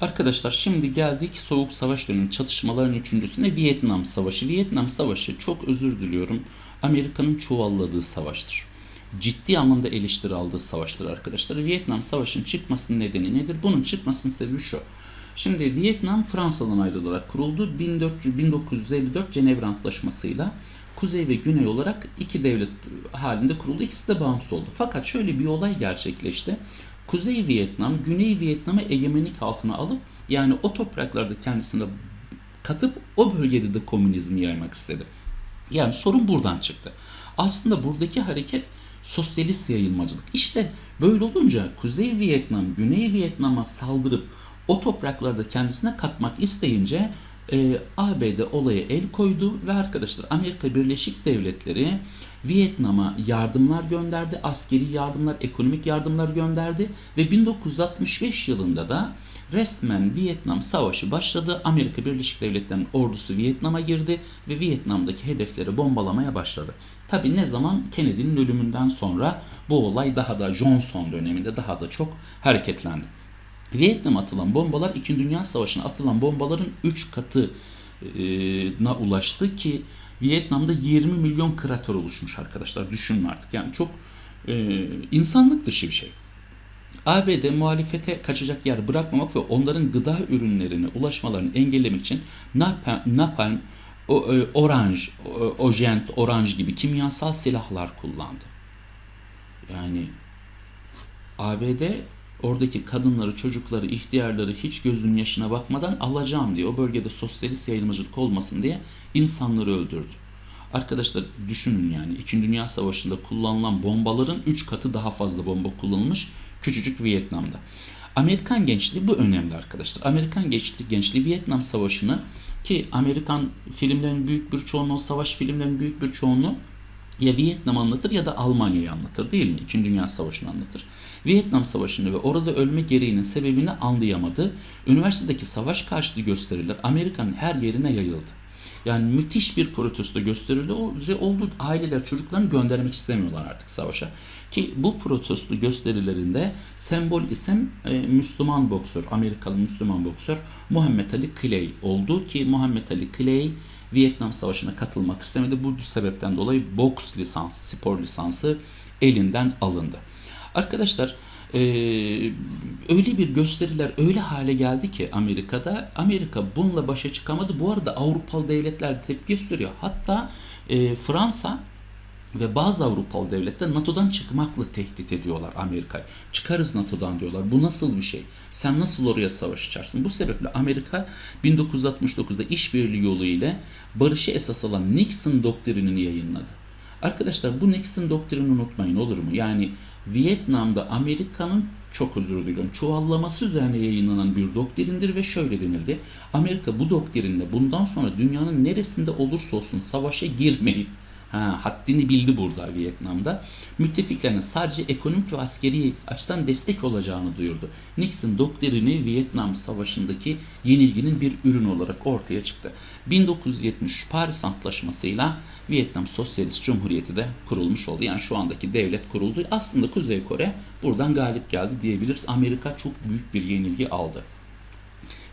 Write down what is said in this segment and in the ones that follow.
Arkadaşlar şimdi geldik Soğuk Savaş dönemi çatışmaların üçüncüsüne Vietnam Savaşı. Vietnam Savaşı çok özür diliyorum Amerika'nın çuvalladığı savaştır. Ciddi anlamda eleştiri aldığı savaştır arkadaşlar. Vietnam Savaşı'nın çıkmasının nedeni nedir? Bunun çıkmasının sebebi şu. Şimdi Vietnam Fransa'dan ayrılarak kuruldu. 1400 1954 Cenevre Antlaşması'yla Kuzey ve Güney olarak iki devlet halinde kuruldu. İkisi de bağımsız oldu. Fakat şöyle bir olay gerçekleşti. Kuzey Vietnam, Güney Vietnam'ı egemenlik altına alıp yani o topraklarda kendisine katıp o bölgede de komünizmi yaymak istedi. Yani sorun buradan çıktı. Aslında buradaki hareket sosyalist yayılmacılık. İşte böyle olunca Kuzey Vietnam, Güney Vietnam'a saldırıp o topraklarda kendisine katmak isteyince e, ABD olaya el koydu ve arkadaşlar Amerika Birleşik Devletleri Vietnam'a yardımlar gönderdi, askeri yardımlar, ekonomik yardımlar gönderdi ve 1965 yılında da resmen Vietnam Savaşı başladı. Amerika Birleşik Devletleri'nin ordusu Vietnam'a girdi ve Vietnam'daki hedefleri bombalamaya başladı. Tabi ne zaman Kennedy'nin ölümünden sonra bu olay daha da Johnson döneminde daha da çok hareketlendi. Vietnam'a atılan bombalar 2. Dünya Savaşı'na atılan bombaların 3 katına ulaştı ki Vietnam'da 20 milyon krater oluşmuş arkadaşlar. Düşünün artık. Yani çok e, insanlık dışı bir şey. ABD muhalefete kaçacak yer bırakmamak ve onların gıda ürünlerine ulaşmalarını engellemek için napalm, napalm e, oranj, ojent, oranj gibi kimyasal silahlar kullandı. Yani ABD oradaki kadınları, çocukları, ihtiyarları hiç gözünün yaşına bakmadan alacağım diye o bölgede sosyalist yayılmacılık olmasın diye insanları öldürdü. Arkadaşlar düşünün yani 2. Dünya Savaşı'nda kullanılan bombaların 3 katı daha fazla bomba kullanılmış küçücük Vietnam'da. Amerikan gençliği bu önemli arkadaşlar. Amerikan gençliği, gençliği Vietnam Savaşı'nı ki Amerikan filmlerin büyük bir çoğunluğu, savaş filmlerinin büyük bir çoğunluğu ya Vietnam anlatır ya da Almanya'yı anlatır değil mi? İkinci Dünya Savaşı'nı anlatır. Vietnam Savaşı'nı ve orada ölme gereğinin sebebini anlayamadı. Üniversitedeki savaş karşıtı gösteriler Amerika'nın her yerine yayıldı. Yani müthiş bir protesto gösterili oldu. Aileler çocuklarını göndermek istemiyorlar artık savaşa. Ki bu protesto gösterilerinde sembol isim e, Müslüman boksör, Amerikalı Müslüman boksör Muhammed Ali Clay oldu ki Muhammed Ali Clay Vietnam Savaşı'na katılmak istemedi. Bu sebepten dolayı boks lisans, spor lisansı elinden alındı. Arkadaşlar ee, öyle bir gösteriler öyle hale geldi ki Amerika'da Amerika bununla başa çıkamadı. Bu arada Avrupalı devletler tepki gösteriyor. Hatta e, Fransa ve bazı Avrupalı devletler NATO'dan çıkmakla tehdit ediyorlar Amerika'yı. Çıkarız NATO'dan diyorlar. Bu nasıl bir şey? Sen nasıl oraya savaş açarsın? Bu sebeple Amerika 1969'da işbirliği yolu ile barışı esas alan Nixon doktrinini yayınladı. Arkadaşlar bu Nixon doktrinini unutmayın olur mu? Yani Vietnam'da Amerika'nın çok özür diliyorum çuvallaması üzerine yayınlanan bir doktrindir ve şöyle denildi. Amerika bu doktrinle bundan sonra dünyanın neresinde olursa olsun savaşa girmeyip Ha, haddini bildi burada Vietnam'da. Müttefiklerine sadece ekonomik ve askeri açıdan destek olacağını duyurdu. Nixon doktrini Vietnam Savaşı'ndaki yenilginin bir ürün olarak ortaya çıktı. 1973 Paris Antlaşması'yla Vietnam Sosyalist Cumhuriyeti de kurulmuş oldu. Yani şu andaki devlet kuruldu. Aslında Kuzey Kore buradan galip geldi diyebiliriz. Amerika çok büyük bir yenilgi aldı.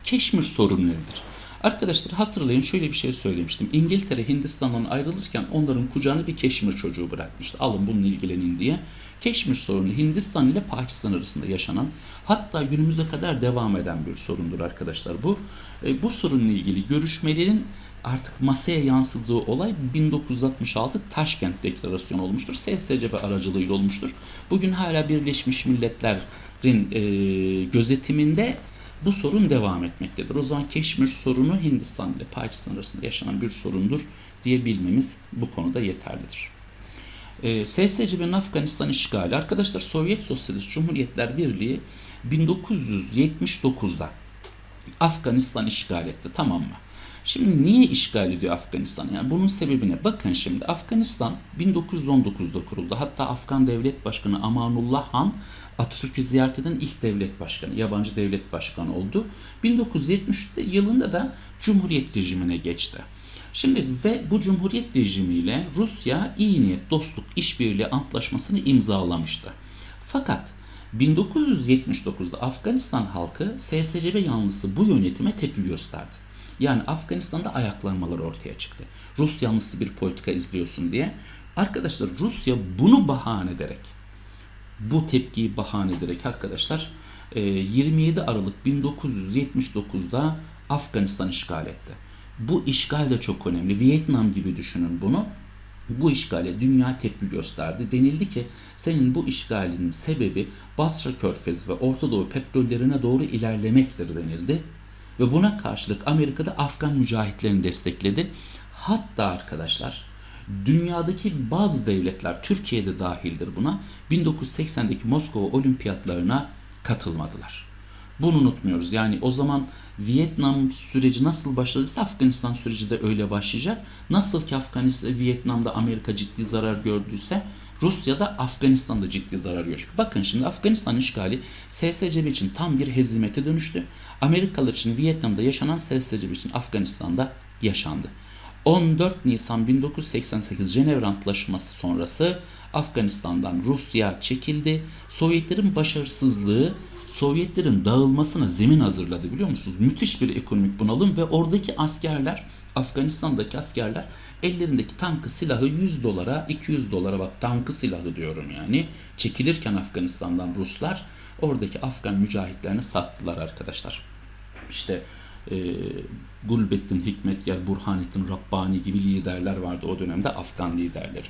Keşmir sorunu nedir? Arkadaşlar hatırlayın şöyle bir şey söylemiştim. İngiltere Hindistan'dan ayrılırken onların kucağına bir Keşmir çocuğu bırakmıştı. Alın bununla ilgilenin diye. Keşmir sorunu Hindistan ile Pakistan arasında yaşanan hatta günümüze kadar devam eden bir sorundur arkadaşlar bu. E, bu sorunla ilgili görüşmelerin artık masaya yansıdığı olay 1966 Taşkent Deklarasyonu olmuştur. SSCB aracılığıyla olmuştur. Bugün hala Birleşmiş Milletler'in e, gözetiminde bu sorun devam etmektedir. O zaman Keşmir sorunu Hindistan ile Pakistan arasında yaşanan bir sorundur diye bilmemiz bu konuda yeterlidir. Ee, SSCB'nin Afganistan işgali. Arkadaşlar Sovyet Sosyalist Cumhuriyetler Birliği 1979'da Afganistan işgal etti tamam mı? Şimdi niye işgal ediyor Afganistan? Yani bunun sebebine bakın şimdi. Afganistan 1919'da kuruldu. Hatta Afgan Devlet Başkanı Amanullah Han Atatürk'ü ziyaret eden ilk devlet başkanı, yabancı devlet başkanı oldu. 1970 yılında da Cumhuriyet rejimine geçti. Şimdi ve bu Cumhuriyet rejimiyle Rusya iyi niyet, dostluk, işbirliği antlaşmasını imzalamıştı. Fakat 1979'da Afganistan halkı SSCB yanlısı bu yönetime tepki gösterdi. Yani Afganistan'da ayaklanmalar ortaya çıktı. Rus yanlısı bir politika izliyorsun diye. Arkadaşlar Rusya bunu bahane ederek, bu tepkiyi bahane ederek arkadaşlar e, 27 Aralık 1979'da Afganistan işgal etti. Bu işgal de çok önemli. Vietnam gibi düşünün bunu. Bu işgale dünya tepki gösterdi. Denildi ki senin bu işgalinin sebebi Basra Körfezi ve Orta Doğu petrollerine doğru ilerlemektir denildi. Ve buna karşılık Amerika'da Afgan mücahitlerini destekledi. Hatta arkadaşlar dünyadaki bazı devletler Türkiye'de dahildir buna 1980'deki Moskova olimpiyatlarına katılmadılar. Bunu unutmuyoruz. Yani o zaman Vietnam süreci nasıl başladıysa Afganistan süreci de öyle başlayacak. Nasıl ki Afganistan, Vietnam'da Amerika ciddi zarar gördüyse Rusya'da Afganistan'da ciddi zarar görecek. Bakın şimdi Afganistan işgali SSCB için tam bir hezimete dönüştü. Amerikalılar için Vietnam'da yaşanan SSCB için Afganistan'da yaşandı. 14 Nisan 1988 Cenevre Antlaşması sonrası Afganistan'dan Rusya çekildi. Sovyetlerin başarısızlığı Sovyetlerin dağılmasına zemin hazırladı biliyor musunuz? Müthiş bir ekonomik bunalım ve oradaki askerler, Afganistan'daki askerler ellerindeki tankı silahı 100 dolara, 200 dolara bak tankı silahı diyorum yani. Çekilirken Afganistan'dan Ruslar oradaki Afgan mücahitlerine sattılar arkadaşlar. İşte e, Gulbettin Hikmetyer, Burhanettin Rabbani gibi liderler vardı o dönemde Afgan liderleri.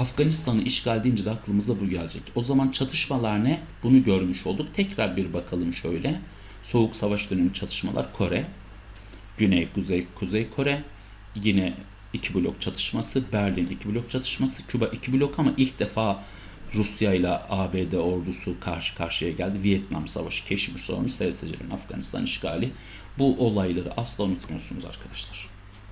Afganistan'ı işgal deyince de aklımıza bu gelecek. O zaman çatışmalar ne? Bunu görmüş olduk. Tekrar bir bakalım şöyle. Soğuk Savaş dönemi çatışmalar Kore, Güney, Kuzey, Kuzey Kore, yine iki blok çatışması, Berlin iki blok çatışması, Küba iki blok ama ilk defa Rusya ile ABD ordusu karşı karşıya geldi. Vietnam Savaşı, Keşmir sorunu, SSC'nin Afganistan işgali. Bu olayları asla unutmuyorsunuz arkadaşlar.